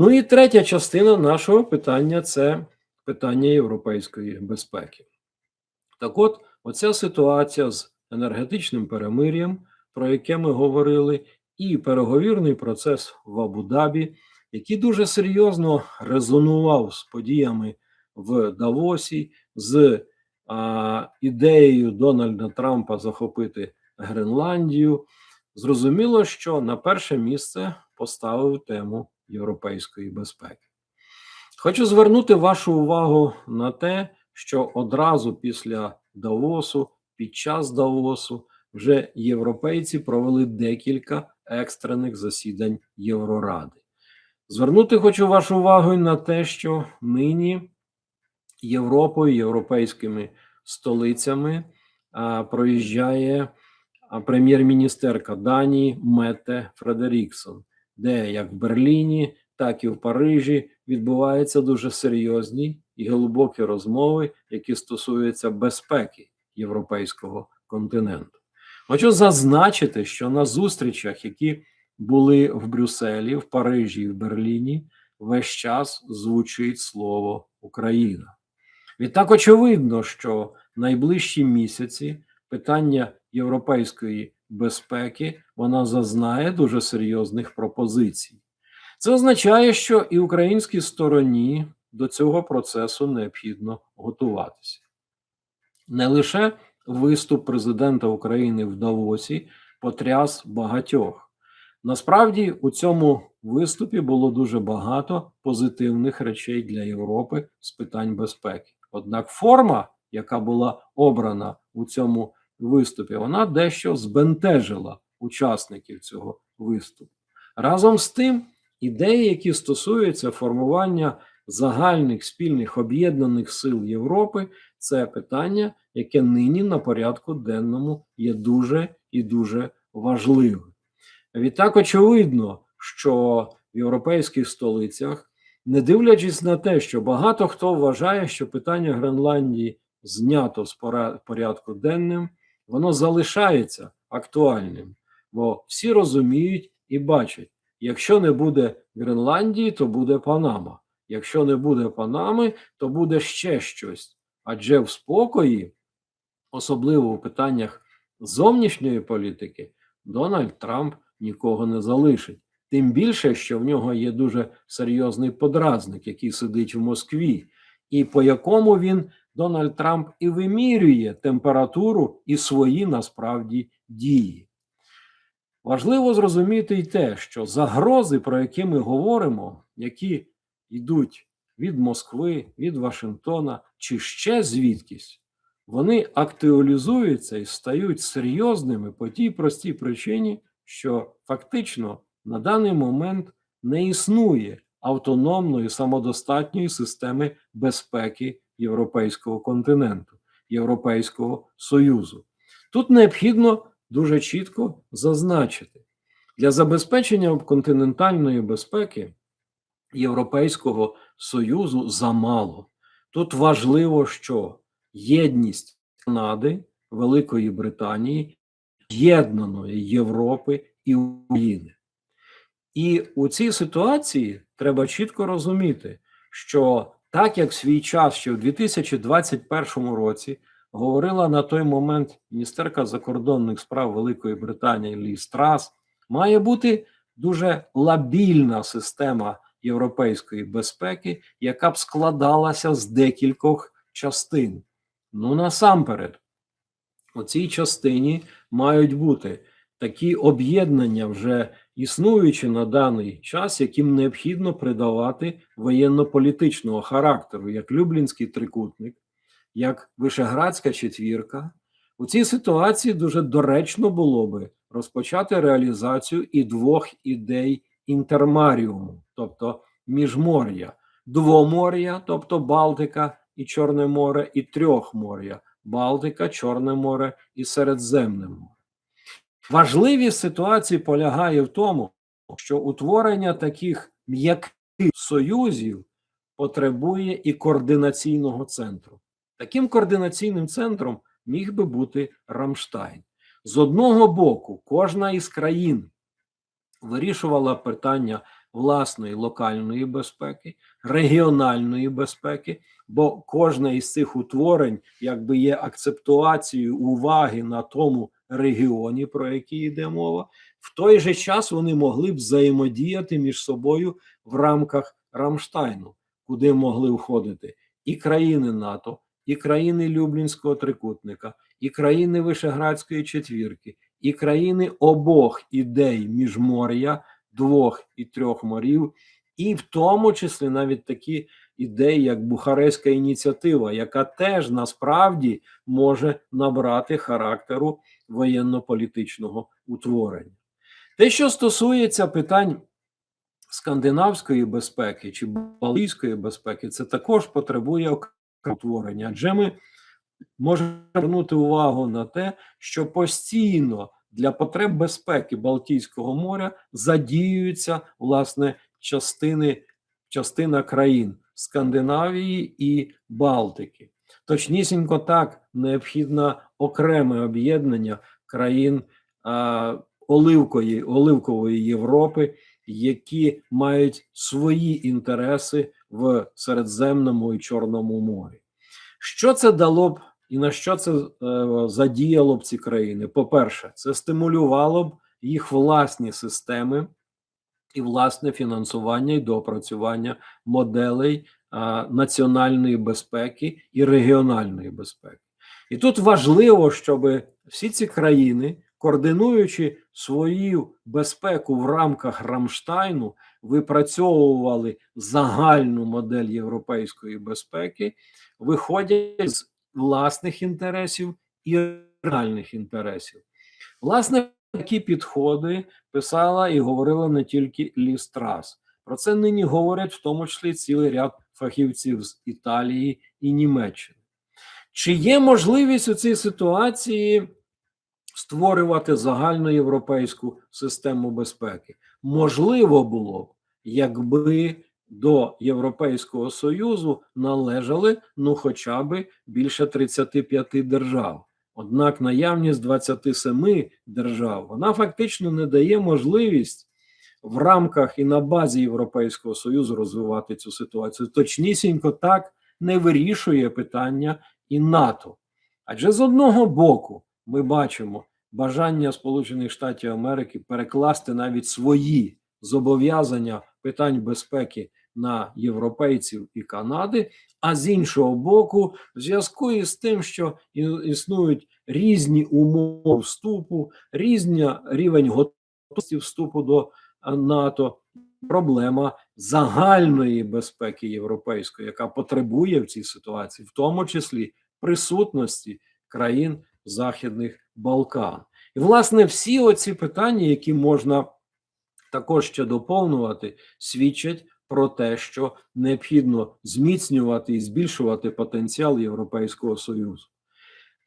Ну і третя частина нашого питання це питання європейської безпеки. Так от, оця ситуація з енергетичним перемир'ям, про яке ми говорили, і переговірний процес в Абу-Дабі, який дуже серйозно резонував з подіями в Давосі, з а, ідеєю Дональда Трампа захопити Гренландію. Зрозуміло, що на перше місце поставив тему європейської безпеки. Хочу звернути вашу увагу на те, що одразу після Давосу, під час Давосу, вже європейці провели декілька екстрених засідань Євроради. Звернути хочу вашу увагу на те, що нині Європою, європейськими столицями а, проїжджає прем'єр-міністерка Данії Мете Фредеріксон, де як в Берліні, так і в Парижі відбуваються дуже серйозні і глибокі розмови, які стосуються безпеки європейського континенту. Хочу зазначити, що на зустрічах, які були в Брюсселі, в Парижі і в Берліні, весь час звучить слово Україна. Відтак очевидно, що найближчі місяці питання європейської безпеки вона зазнає дуже серйозних пропозицій. Це означає, що і українській стороні до цього процесу необхідно готуватися. Не лише виступ президента України в Давосі потряс багатьох. Насправді у цьому виступі було дуже багато позитивних речей для Європи з питань безпеки. Однак форма, яка була обрана у цьому виступі, вона дещо збентежила учасників цього виступу. Разом з тим, ідеї, які стосуються формування загальних спільних об'єднаних сил Європи, це питання, яке нині на порядку денному є дуже і дуже важливим. Відтак, очевидно, що в європейських столицях, не дивлячись на те, що багато хто вважає, що питання Гренландії знято з порядку денним, воно залишається актуальним, бо всі розуміють і бачать, якщо не буде Гренландії, то буде Панама. Якщо не буде Панами, то буде ще щось. Адже в спокої, особливо у питаннях зовнішньої політики, Дональд Трамп нікого не залишить. Тим більше, що в нього є дуже серйозний подразник, який сидить в Москві, і по якому він Дональд Трамп і вимірює температуру і свої насправді дії. Важливо зрозуміти й те, що загрози, про які ми говоримо, які йдуть від Москви, від Вашингтона чи ще звідкись, вони актуалізуються і стають серйозними по тій простій причині, що фактично на даний момент не існує автономної самодостатньої системи безпеки Європейського континенту, Європейського Союзу. Тут необхідно дуже чітко зазначити, для забезпечення континентальної безпеки Європейського Союзу замало. Тут важливо, що єдність Канади, Великої Британії, єднаної Європи і України. І у цій ситуації треба чітко розуміти, що так як в свій час, ще в 2021 році, говорила на той момент міністерка закордонних справ Великої Британії Лі Страс, має бути дуже лабільна система європейської безпеки, яка б складалася з декількох частин. Ну насамперед, у цій частині мають бути такі об'єднання, вже існуючі на даний час, яким необхідно придавати воєнно-політичного характеру, як Люблінський трикутник, як Вишеградська четвірка. У цій ситуації дуже доречно було би розпочати реалізацію і двох ідей інтермаріуму, тобто міжмор'я, двомор'я, тобто Балтика і Чорне море, і трьохмор'я Балтика, Чорне море і Середземне море. Важливість ситуації полягає в тому, що утворення таких м'яких союзів потребує і координаційного центру. Таким координаційним центром міг би бути Рамштайн. З одного боку, кожна із країн вирішувала питання власної локальної безпеки, регіональної безпеки, бо кожне із цих утворень якби є акцептуацією уваги на тому регіоні, про який йде мова. В той же час вони могли б взаємодіяти між собою в рамках Рамштайну, куди могли входити і країни НАТО, і країни Люблінського трикутника, і країни Вишеградської четвірки, і країни обох ідей міжмор'я, двох і трьох морів, і в тому числі навіть такі ідеї, як Бухарестська ініціатива, яка теж насправді може набрати характеру воєнно-політичного утворення. Те, що стосується питань скандинавської безпеки чи балтійської безпеки, це також потребує утворення, адже ми можемо звернути увагу на те, що постійно для потреб безпеки Балтійського моря задіюються власне частини частина країн Скандинавії і Балтики. Точнісінько так необхідно окреме об'єднання країн Оливкої, Оливкової Європи, які мають свої інтереси в Середземному і Чорному морі. Що це дало б і на що це е, задіяло б ці країни? По-перше, це стимулювало б їх власні системи і власне фінансування і доопрацювання моделей національної безпеки і регіональної безпеки. І тут важливо, щоб всі ці країни, координуючи свою безпеку в рамках Рамштайну, випрацьовували загальну модель європейської безпеки, виходять з власних інтересів і регіональних інтересів. Власне, такі підходи писала і говорила не тільки Лі Страс. Про це нині говорять в тому числі цілий ряд фахівців з Італії і Німеччини. Чи є можливість у цій ситуації створювати загальноєвропейську систему безпеки? Можливо було б, якби до Європейського Союзу належали ну хоча б більше 35 держав. Однак наявність 27 держав вона фактично не дає можливість в рамках і на базі Європейського Союзу розвивати цю ситуацію. Точнісінько так не вирішує питання і НАТО. Адже з одного боку ми бачимо бажання Сполучених Штатів Америки перекласти навіть свої зобов'язання питань безпеки на європейців і Канади, а з іншого боку, в зв'язку із тим, що існують різні умови вступу, різний рівень готовності вступу до НАТО, проблема загальної безпеки європейської, яка потребує в цій ситуації, в тому числі присутності країн Західних Балкан. І, власне, всі оці питання, які можна також ще доповнювати, свідчать про те, що необхідно зміцнювати і збільшувати потенціал Європейського Союзу.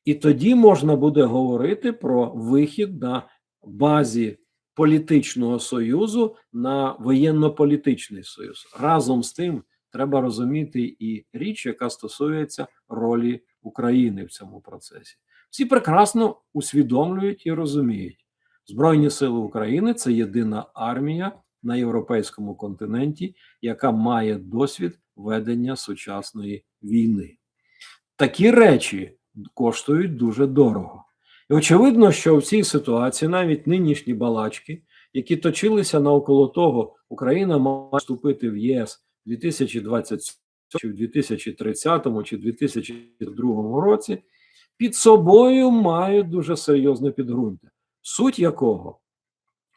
І тоді можна буде говорити про вихід на базі політичного союзу на воєнно-політичний союз. Разом з тим треба розуміти і річ, яка стосується ролі України в цьому процесі. Всі прекрасно усвідомлюють і розуміють, Збройні Сили України це єдина армія на європейському континенті, яка має досвід ведення сучасної війни. Такі речі коштують дуже дорого. І очевидно, що в цій ситуації навіть нинішні балачки, які точилися навколо того, Україна має вступити в ЄС у 2027, чи в 2030 чи 2002 році, під собою мають дуже серйозне підґрунтя. Суть якого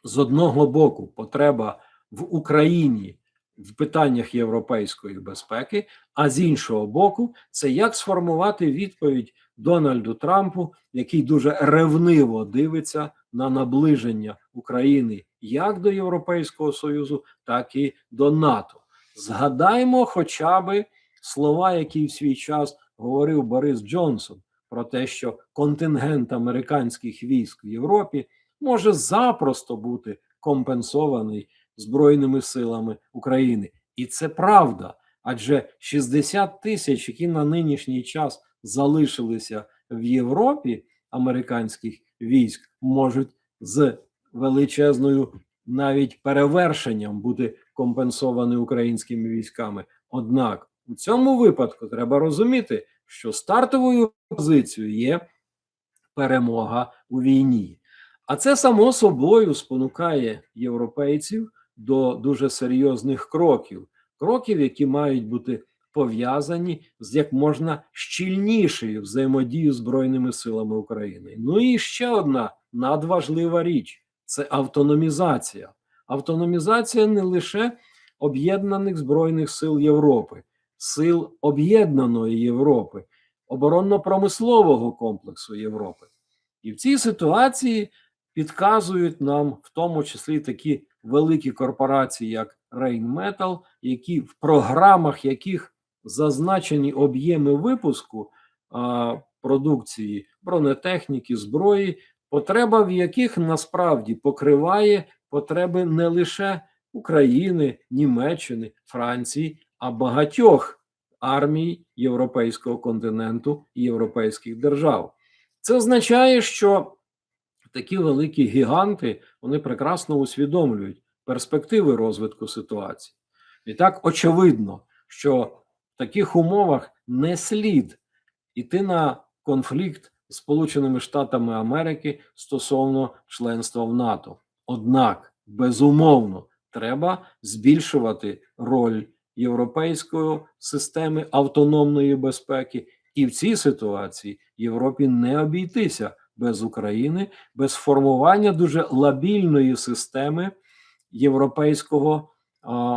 з одного боку потреба в Україні в питаннях європейської безпеки, а з іншого боку, це як сформувати відповідь Дональду Трампу, який дуже ревниво дивиться на наближення України як до Європейського Союзу, так і до НАТО. Згадаймо, хоча би слова, які в свій час говорив Борис Джонсон, про те, що контингент американських військ в Європі може запросто бути компенсований Збройними силами України. І це правда. Адже 60 тисяч, які на нинішній час залишилися в Європі американських військ, можуть з величезною навіть перевершенням бути компенсований українськими військами. Однак у цьому випадку треба розуміти, що стартовою позицією є перемога у війні. А це само собою спонукає європейців до дуже серйозних кроків, кроків, які мають бути пов'язані з як можна щільнішою взаємодією Збройними силами України. Ну і ще одна надважлива річ це автономізація. Автономізація не лише об'єднаних збройних сил Європи, сил об'єднаної Європи, оборонно-промислового комплексу Європи. І в цій ситуації підказують нам в тому числі такі великі корпорації, як Rheinmetall, які в програмах яких зазначені об'єми випуску а, продукції бронетехніки, зброї, потреба в яких насправді покриває потреби не лише України, Німеччини, Франції, а багатьох армій Європейського континенту і європейських держав. Це означає, що такі великі гіганти вони прекрасно усвідомлюють перспективи розвитку ситуації. І так очевидно, що в таких умовах не слід іти на конфлікт з Сполученими Штатами Америки стосовно членства в НАТО. Однак, безумовно, треба збільшувати роль європейської системи автономної безпеки, і в цій ситуації Європі не обійтися без України, без формування дуже лабільної системи європейського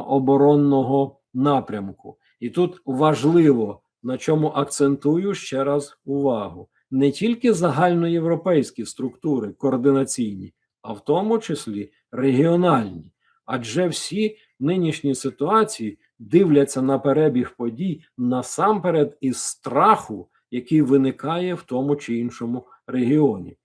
оборонного напрямку. І тут важливо на чому акцентую ще раз увагу: не тільки загальноєвропейські структури координаційні, а в тому числі регіональні. Адже всі нинішні ситуації дивляться на перебіг подій насамперед із страху, який виникає в тому чи іншому регіоні.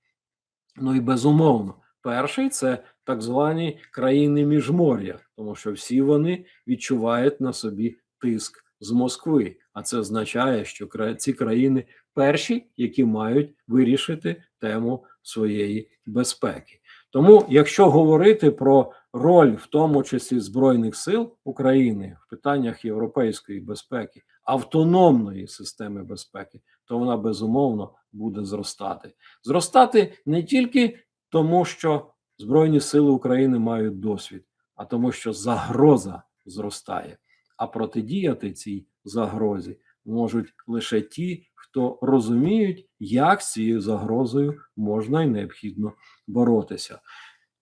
Ну і безумовно, перший це так звані країни міжмор'я, тому що всі вони відчувають на собі тиск з Москви. А це означає, що ці країни перші, які мають вирішити тему своєї безпеки. Тому, якщо говорити про роль, в тому числі Збройних сил України в питаннях європейської безпеки, автономної системи безпеки, то вона безумовно буде зростати. Зростати не тільки тому, що Збройні сили України мають досвід, а тому, що загроза зростає. А протидіяти цій загрозі можуть лише ті, хто розуміють, як з цією загрозою можна і необхідно боротися.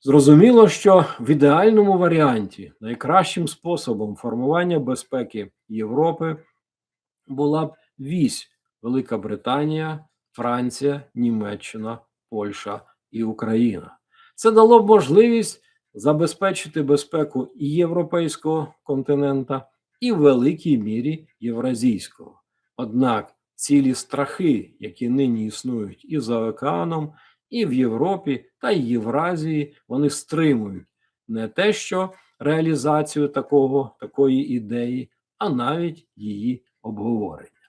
Зрозуміло, що в ідеальному варіанті найкращим способом формування безпеки Європи була б вісь Велика Британія, Франція, Німеччина, Польща і Україна. Це дало б можливість забезпечити безпеку і європейського континента, і в великій мірі євразійського. Однак цілі страхи, які нині існують і за океаном, і в Європі та й Євразії, вони стримують не те, що реалізацію такого, такої ідеї, а навіть її обговорення.